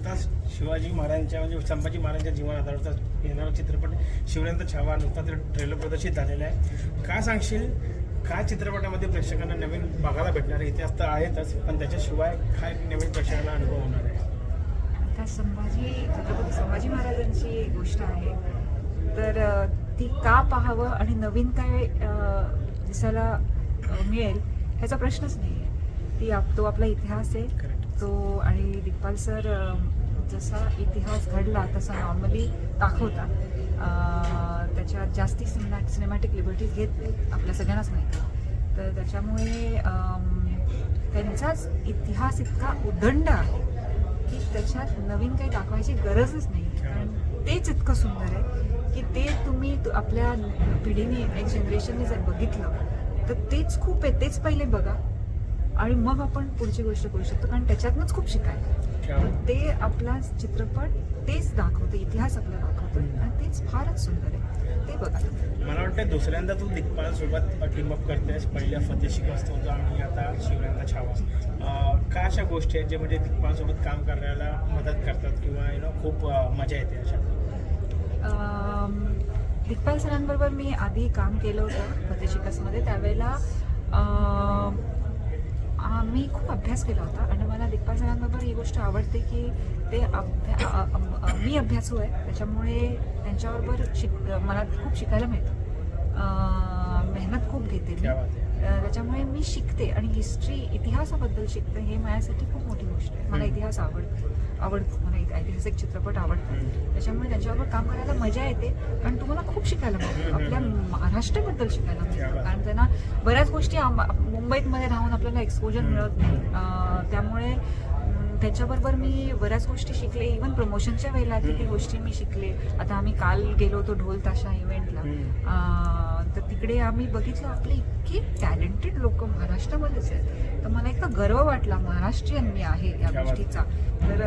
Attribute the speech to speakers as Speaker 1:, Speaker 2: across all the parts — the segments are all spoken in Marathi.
Speaker 1: नुकताच शिवाजी महाराजांच्या म्हणजे संभाजी महाराजांच्या जीवन आधाराचा येणारा चित्रपट शिवरायांचा छावा नुकताच ट्रेलर प्रदर्शित झालेला आहे. काय सांगशील? काय चित्रपटामध्ये प्रेक्षकांना नवीन बघायला भेटणार आहे? इतिहास तर आहेतच पण त्याच्याशिवाय काय नवीन प्रेक्षकांना अनुभव होणार आहे?
Speaker 2: आता संभाजी छत्रपती संभाजी महाराजांची गोष्ट आहे. तर ती का पाहावं आणि नवीन काय दिसायला मिळेल ह्याचा प्रश्नच नाही आहे ती आप तो आपला इतिहास आहे. तो आणि दिग्पाल सर जसा इतिहास घडला तसा नॉर्मली दाखवता. त्याच्यात जास्ती सिनेमॅ सिनेमॅटिक लिबर्टीज घेत आपल्या सगळ्यांनाच माहिती तर त्याच्यामुळे त्यांचाच इतिहास इतका उदंड आहे की त्याच्यात नवीन काही दाखवायची गरजच नाही. कारण तेच इतकं सुंदर आहे की ते तुम्ही आपल्या पिढीने नेक्स्ट जनरेशनने जर बघितलं तर तेच खूप आहे तेच पहिले बघा. आणि मग आपण पुढची गोष्ट करू शकतो कारण त्याच्यातनंच खूप शिकायला.
Speaker 1: क्या-
Speaker 2: ते आपला चित्रपट तेच दाखवतं इतिहास आपल्याला दाखवतं आणि तेच फारच सुंदर आहे. ते बघा
Speaker 1: मला वाटतं दुसऱ्यांदा तू दिग्पाल सोबत टीम अप करतेस. पहिल्या फतेशिक वाजता होतो आणि आता शिवरायांचा छावा. काय अशा गोष्टी आहेत जे म्हणजे दिग्पाल सोबत काम करायला मदत करतात किंवा यु नो खूप मजा येते अशा?
Speaker 2: दिग्पाल सरांबरोबर मी आधी काम केलं होतं फतेशिकसमध्ये त्यावेळेला मी खूप अभ्यास केला होता आणि मला दिग्पाल सरांबरोबर ही गोष्ट आवडते की ते अभ्या मी अभ्यासू आहे. त्याच्यामुळे त्यांच्याबरोबर शिक मला खूप शिकायला मिळतं. मेहनत खूप घेते त्याच्यामुळे मी शिकते आणि हिस्ट्री इतिहासाबद्दल शिकते हे माझ्यासाठी खूप मोठी गोष्ट आहे मला. इतिहास आवडतो आवडतो मला ऐतिहासिक चित्रपट आवडतात
Speaker 1: हम्म.
Speaker 2: त्याच्यामुळे त्यांच्याबरोबर काम करायला मजा येते कारण तुम्हाला खूप शिकायला मिळतं. आपल्या महाराष्ट्राबद्दल शिकायला
Speaker 1: क्या
Speaker 2: मिळतं. कारण त्यांना बऱ्याच गोष्टी मुंबईमध्ये राहून आपल्याला एक्सपोजर. मिळत नाही त्यामुळे त्याच्याबरोबर मी बऱ्याच गोष्टी शिकले. इवन प्रमोशनच्या वेळेला किती. गोष्टी मी शिकले. आता आम्ही काल गेलो होतो ढोल ताशा इव्हेंटला तर तिकडे आम्ही बघितलं आपले इतके टॅलेंटेड लोक महाराष्ट्रामध्येच आहेत. तर मला इतका गर्व वाटला महाराष्ट्रीयन मी आहे या. गोष्टीचा. तर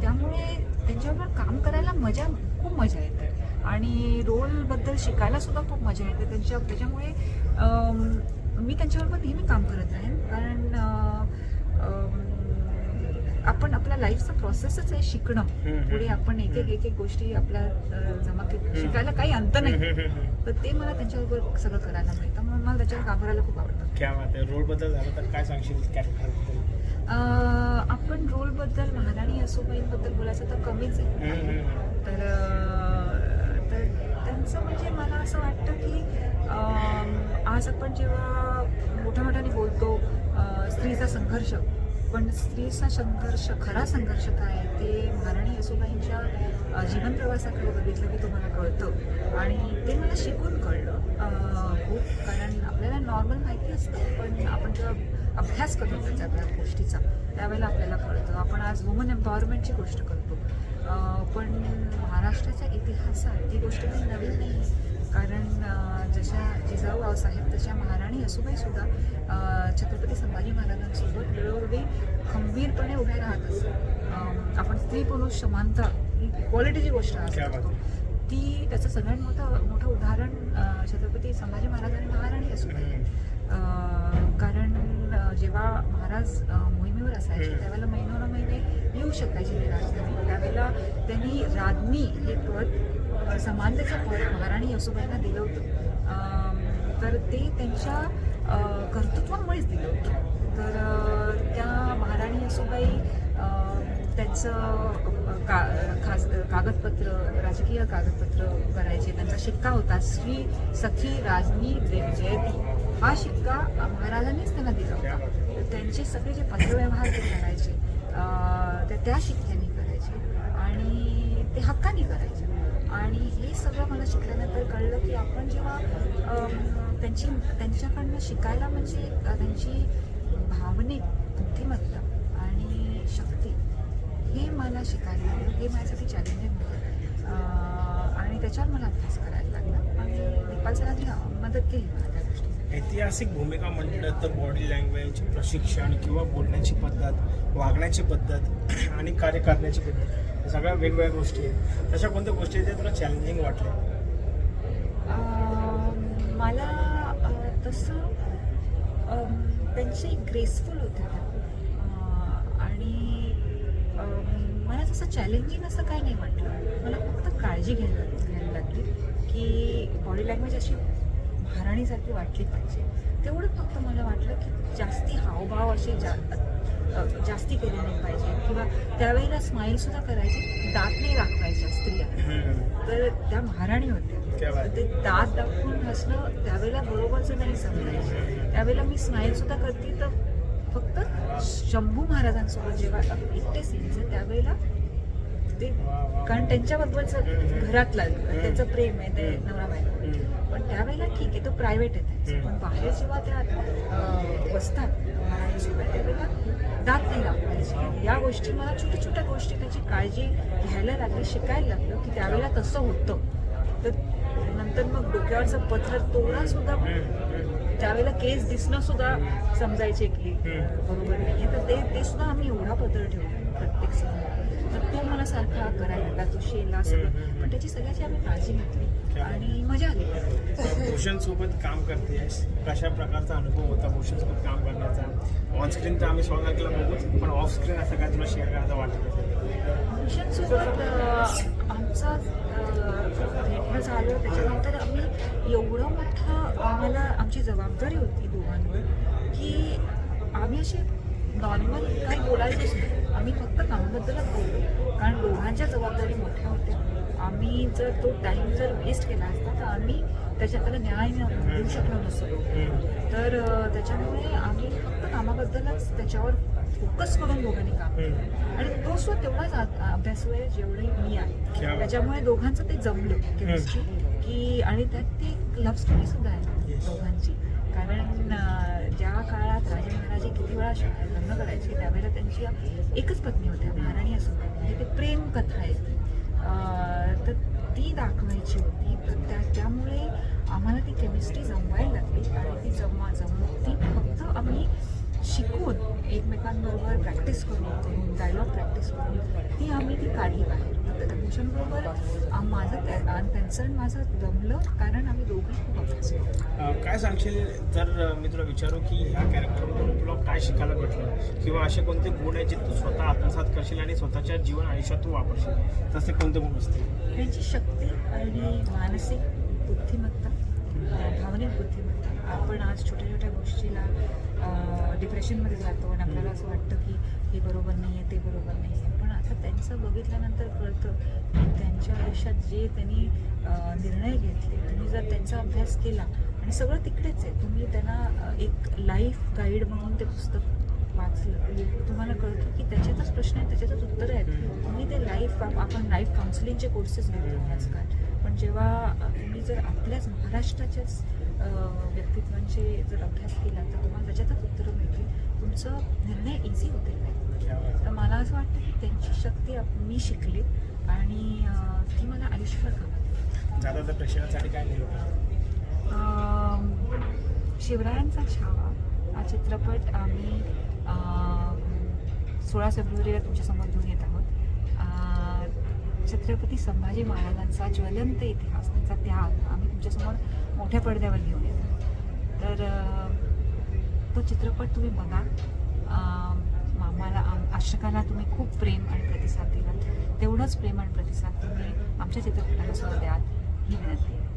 Speaker 2: त्यामुळे त्यांच्याबरोबर काम करायला मजा खूप मजा येते. आणि रोलबद्दल शिकायला सुद्धा खूप मजा येते. त्यांच्या त्याच्यामुळे मी त्यांच्याबरोबर नेहमी काम करत राहीन. कारण आपण आपल्या लाईफचा प्रोसेसच आहे शिकणं. पुढे आपण एक एक एक एक गोष्टी आपल्या जमा के- शिकायला काही अंत नाही. तर ते मला त्यांच्याबरोबर सगळं करायला मिळतं. म्हणून मला त्याच्यावर काम करायला खूप आवडतं.
Speaker 1: रोलबद्दल झालं तर काय सांगशील
Speaker 2: आपण रोलबद्दल महाराणी असोबाईंबद्दल बोलायचं तर कमीच आहे. तर त्यांचं म्हणजे मला असं वाटतं की आज आपण जेव्हा मोठ्या मोठ्याने बोलतो स्त्रीचा संघर्ष पण स्त्रीचा संघर्ष खरा संघर्ष काय आहे ते महाराणी असोबाईंच्या जीवन प्रवासाकडे बघितलं की तुम्हाला कळतं. आणि ते मला शिकून कळलं. खूप कारण आपल्याला नॉर्मल माहिती असतं पण आपण जेव्हा अभ्यास करतो त्याच्या त्या गोष्टीचा त्यावेळेला आपल्याला कळतं. आपण आज वुमन एम्पॉवरमेंटची गोष्ट करतो. पण महाराष्ट्राच्या इतिहासात ही गोष्ट काही नवीन नाही कारण जशा जिजाऊ रावसाहेब तशा महाराणी असोबाई सुद्धा अं, छत्रपती संभाजी महाराजांसोबत वेळोवेळी खंबीरपणे उभ्या राहत असत. आपण स्त्री पुरुष समानता ही इक्वालिटीची गोष्ट करतो ती त्याचं सगळ्यात मोठं मोठं उदाहरण छत्रपती संभाजी महाराज आणि महाराणी असोबाई. अं, कारण जेव्हा महाराज मोहिमेवर असायचे. त्यावेळेला महिनोन महिने येऊ शकायचे राजधानी. त्यावेळेला त्यांनी राज्ञी हे पद समानतेचं पद महाराणी यशोबाईंना दिलं होतं. तर ते त्यांच्या कर्तृत्वामुळेच दिलं होतं. तर त्या महाराणी यशोबाई त्यांचं का खास कागदपत्र राजकीय कागदपत्र करायचे त्यांचा शिक्का होता श्री सखी राजनी देव जयती. हा शिक्का महाराजांनीच त्यांना दिला होता. तर त्यांचे सगळे जे पत्रव्यवहार ते करायचे. अं, त्या शिक्क्याने करायचे. आणि ते हक्काने करायचे. आणि हे सगळं मला शिकल्यानंतर कळलं की आपण जेव्हा त्यांची त्यांच्याकडनं शिकायला म्हणजे त्यांची भावनिक बुद्धिमत्ता आणि शक्ती हे मला शिकायला लागलं. हे माझ्यासाठी चॅलेंजिंग होतं. आणि त्याच्यावर मला अभ्यास करायला लागला. आणि दिपाल सरांनी मदत केली मला त्या गोष्टीसाठी.
Speaker 1: ऐतिहासिक भूमिका म्हटलं तर बॉडी लँग्वेज प्रशिक्षण किंवा बोलण्याची पद्धत वागण्याची पद्धत आणि कार्य करण्याची पद्धत सगळ्या वेगवेगळ्या गोष्टी आहेत. तशा कोणत्या गोष्टी आहेत तुला चॅलेंजिंग वाटल्या?
Speaker 2: मला तसं त्यांची त्यांचे ग्रेसफुल होते आणि मला तसं चॅलेंजिंग असं काही नाही वाटलं. मला फक्त काळजी घ्यायला घ्यायला लागली की बॉडी लँग्वेज अशी महाराणीसारखी वाटली पाहिजे. तेवढं फक्त मला वाटलं की जास्ती हावभाव असे जा जास्ती केले नाही पाहिजे. किंवा त्यावेळेला स्माईल सुद्धा करायची दात नाही दाखवायच्या स्त्रिया. तर त्या महाराणी होत्या. ते दात दाखवून हसणं त्यावेळेला बरोबरचं नाही समजायचं. त्यावेळेला मी स्माईल सुद्धा करते तर फक्त शंभू महाराजांसोबत जेव्हा एकटे सीन्स त्यावेळेला ते. कारण त्यांच्याबद्दलचं घरातलं त्यांचं प्रेम आहे ते नवरा बायको. पण त्यावेळेला ठीक आहे तो प्रायव्हेट आहे. पण बाहेर जेव्हा त्या बसतात महाराणीसोबत त्यावेळेला दात नाही लावायचे या गोष्टी मला छोट्या छोट्या गोष्टी त्याची काळजी घ्यायला लागली शिकायला लागलं की त्यावेळेला तसं होतं. तर नंतर मग डोक्यावरचं पत्र तोडा सुद्धा त्यावेळेला केस दिसणं सुद्धा समजायचे की बरोबर नाही तर ते ते सुद्धा आम्ही एवढा पत्र ठेवला प्रत्येक समोर तर तो मला सारखा करायला लागला तो शेला सगळं. पण त्याची सगळ्याची आम्ही काळजी घेतली. आणि मजा आली.
Speaker 1: भूषण काम करते. कशा प्रकारचा अनुभव होता भूषण काम करण्याचा? ऑन स्क्रीन तर आम्ही स्वागत केला बघूच पण ऑफ स्क्रीन असं काय तुला शेअर करायचं वाटत असेल?
Speaker 2: आमचा भेटणं झालं. त्याच्यानंतर आम्ही एवढं मोठं आम्हाला आमची जबाबदारी होती दोघांवर की आम्ही असे नॉर्मल काही बोलायचंच नाही. आम्ही फक्त कामाबद्दलच बोललो. कारण दोघांच्या जबाबदारी मोठ्या होत्या. आम्ही जर तो टाईम जर वेस्ट केला असता तर आम्ही त्याच्यात त्याला न्याय देऊ शकलो नसतो. तर त्याच्यामुळे आम्ही फक्त कामाबद्दलच त्याच्यावर फोकस करून दोघांनी काम केलं. आणि तो सुद्धा तेवढाच अभ्यासू आहे जेवढी मी आहे. त्याच्यामुळे दोघांचं ते जमलं केमिस्ट्री की आणि त्यात ती लव्ह स्टोरी सुद्धा आहे. दोघांची कारण ज्या काळात राजे महाराजे किती वेळा लग्न करायचे त्यावेळेला त्यांची एकच पत्नी होत्या महाराणी असं म्हणजे ते प्रेम कथा आहे तर ती दाखवायची होती. तर त्या त्यामुळे आम्हाला ती केमिस्ट्री जमवायला लागली. आणि ती जमवा जमव ती फक्त आम्ही शिकून एकमेकांबरोबर प्रॅक्टिस करून डायलॉग प्रॅक्टिस करून ती आम्ही ती काढली बाहेर. तर भूषणबरोबर माझं त्या- आणि त्यांचं आणि माझं जमलं कारण आम्ही दोघंही खूप अभ्यास
Speaker 1: काय सांगशील? जर अं, मी तुला विचारू की ह्या कॅरेक्टरमधून तुला काय शिकायला भेटलं? किंवा असे कोणते गुण आहेत जे तू स्वतः आत्मसात करशील आणि स्वतःच्या जीवन आयुष्यात तू वापरशील? तसे कोणते गुण असतील?
Speaker 2: त्यांची शक्ती आणि मानसिक बुद्धिमत्ता भावनिक बुद्धिमत्ता. आपण आज छोट्या छोट्या गोष्टीला डिप्रेशनमध्ये जातो आणि आपल्याला असं वाटतं की हे बरोबर नाही आहे ते बरोबर नाही आहे पण आता त्यांचं बघितल्यानंतर कळतं की त्यांच्या आयुष्यात जे त्यांनी निर्णय घेतले तुम्ही जर त्यांचा अभ्यास केला आणि सगळं तिकडेच आहे तुम्ही त्यांना एक लाईफ गाईड म्हणून ते पुस्तक वाचलं म्हणजे तुम्हाला कळतं की त्याच्यातच प्रश्न आहेत त्याच्यातच उत्तरं आहेत. तुम्ही ते लाईफ आपण लाईफ काउन्सिलिंगचे कोर्सेस घेतो आजकाल. पण जेव्हा तुम्ही जर आपल्याच महाराष्ट्राच्याच व्यक्तित्वांचे जर अभ्यास केला तर तुम्हाला त्याच्यातच उत्तरं मिळतील. तुमचं निर्णय इझी होतील. तर मला असं वाटतं की त्यांची शक्ती मी शिकले आणि ती मला आयुष्यभर कामात
Speaker 1: काय
Speaker 2: शिवरायांचा छावा. हा चित्रपट आम्ही सोळा फेब्रुवारीला तुमच्यासमोर घेऊन येत आहोत. छत्रपती संभाजी महाराजांचा ज्वलंत इतिहास त्यांचा त्याग आम्ही तुमच्यासमोर मोठ्या पडद्यावर घेऊन येत तर तो चित्रपट तुम्ही बघा. आम्हाला आश्रकाला तुम्ही खूप प्रेम आणि प्रतिसाद दिलात. तेवढंच प्रेम आणि प्रतिसाद तुम्ही आमच्या चित्रपटाला सुद्धा द्याल ही विनंती आहे.